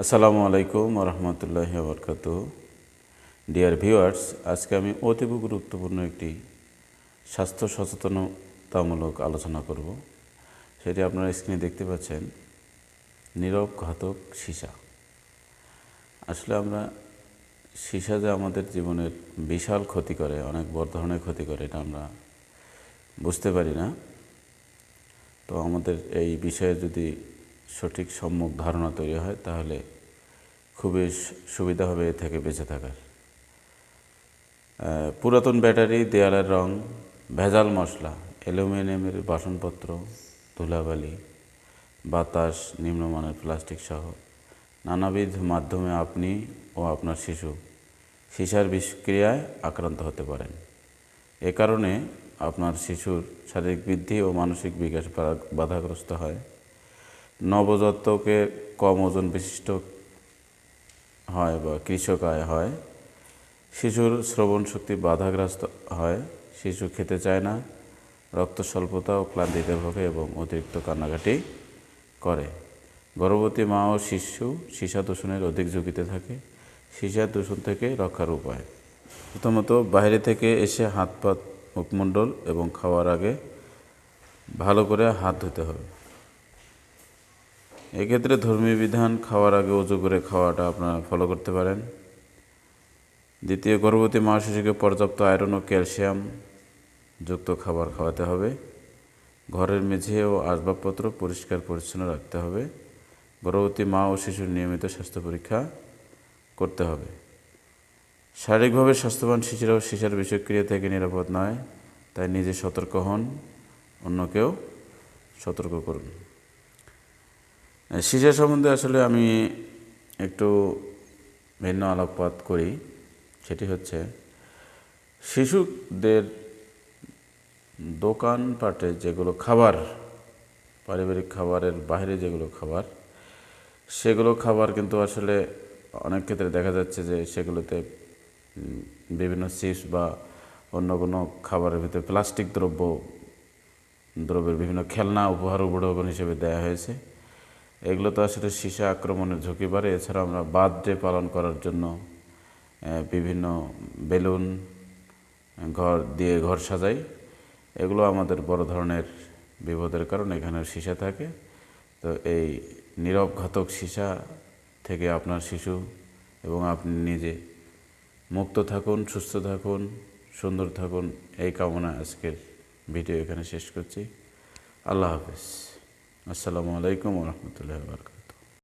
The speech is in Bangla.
আসসালামু আলাইকুম রহমতুল্লাহ বরকাত ডিয়ার ভিউয়ার্স আজকে আমি অতীব গুরুত্বপূর্ণ একটি স্বাস্থ্য সচেতনতামূলক আলোচনা করব। সেটি আপনারা স্ক্রিনে দেখতে পাচ্ছেন। নীরব ঘাতক সীসা। আসলে আমরা সীসা যে আমাদের জীবনের বিশাল ক্ষতি করে, অনেক বড় ধরনের ক্ষতি করে, এটা আমরা বুঝতে পারি না। তো আমাদের এই বিষয়ে যদি সঠিক সম্মুখ ধারণা তৈরি হয়, তাহলে খুবই সুবিধা হবে এ থেকে বেঁচে থাকার। পুরাতন ব্যাটারি, দেয়ালের রং, ভেজাল মশলা, অ্যালুমিনিয়ামের বাসনপত্র, ধুলাবালি, বাতাস, নিম্নমানের প্লাস্টিক সহ নানাবিধ মাধ্যমে আপনি ও আপনার শিশু সীসার বিষক্রিয়ায় আক্রান্ত হতে পারেন। এ কারণে আপনার শিশুর শারীরিক বৃদ্ধি ও মানসিক বিকাশ বাধাগ্রস্ত হয়। নবজাতকে কম ওজন বিশিষ্ট হয় বা কৃষক আয় হয়। শিশুর শ্রবণ শক্তি বাধাগ্রস্ত হয়। শিশু খেতে চায় না, রক্ত স্বল্পতা ও ক্লান্তিতে ভোগে এবং অতিরিক্ত কান্নাকাটি করে। গর্ভবতী মা ও শিশু সীসা দূষণের অধিক ঝুঁকিতে থাকে। সীসা দূষণ থেকে রক্ষার উপায়। প্রথমত, বাইরে থেকে এসে হাত পাত মুখমণ্ডল এবং খাওয়ার আগে ভালো করে হাত ধুতে হবে। এক্ষেত্রে ধর্মীয় বিধান খাওয়ার আগে উজু করে খাওয়াটা আপনারা ফলো করতে পারেন। দ্বিতীয়, গর্ভবতী মা শিশুকে পর্যাপ্ত আয়রন ও ক্যালসিয়াম যুক্ত খাবার খাওয়াতে হবে। ঘরের মেঝে ও আসবাবপত্র পরিষ্কার পরিচ্ছন্ন রাখতে হবে। গর্ভবতী মা ও শিশুর নিয়মিত স্বাস্থ্য পরীক্ষা করতে হবে। শারীরিকভাবে স্বাস্থ্যবান শিশুরাও শিশার বিষক্রিয়া থেকে নিরাপদ নয়, তাই নিজে সতর্ক হন, অন্যকেও সতর্ক করুন। সীসা সম্বন্ধে আসলে আমি একটু ভিন্ন আলোকপাত করি। সেটি হচ্ছে, শিশুদের দোকানপাটে যেগুলো খাবার, পারিবারিক খাবারের বাইরে যেগুলো খাবার, সেগুলো খাবার কিন্তু আসলে অনেক ক্ষেত্রে দেখা যাচ্ছে যে সেগুলোতে বিভিন্ন চিপস বা অন্য কোনো খাবারের ভিতরে প্লাস্টিক দ্রব্য, দ্রব্যের বিভিন্ন খেলনা, উপহার, উপঢৌকন হিসেবে দেওয়া হয়েছে। এগুলো তো আসলে সীসা আক্রমণের ঝুঁকি বাড়ে। এছাড়া আমরা বার্থডে পালন করার জন্য বিভিন্ন বেলুন, ঘর দিয়ে ঘর সাজাই। এগুলো আমাদের বড় ধরনের বিপদের কারণ, এখানে সীসা থাকে। তো এই নীরব ঘাতক সীসা থেকে আপনার শিশু এবং আপনি নিজে মুক্ত থাকুন, সুস্থ থাকুন, সুন্দর থাকুন। এই কামনা আজকের ভিডিও এখানে শেষ করছি। আল্লাহ হাফেজ। আসসালামু আলাইকুম রহমতুল্লাহ বরকাত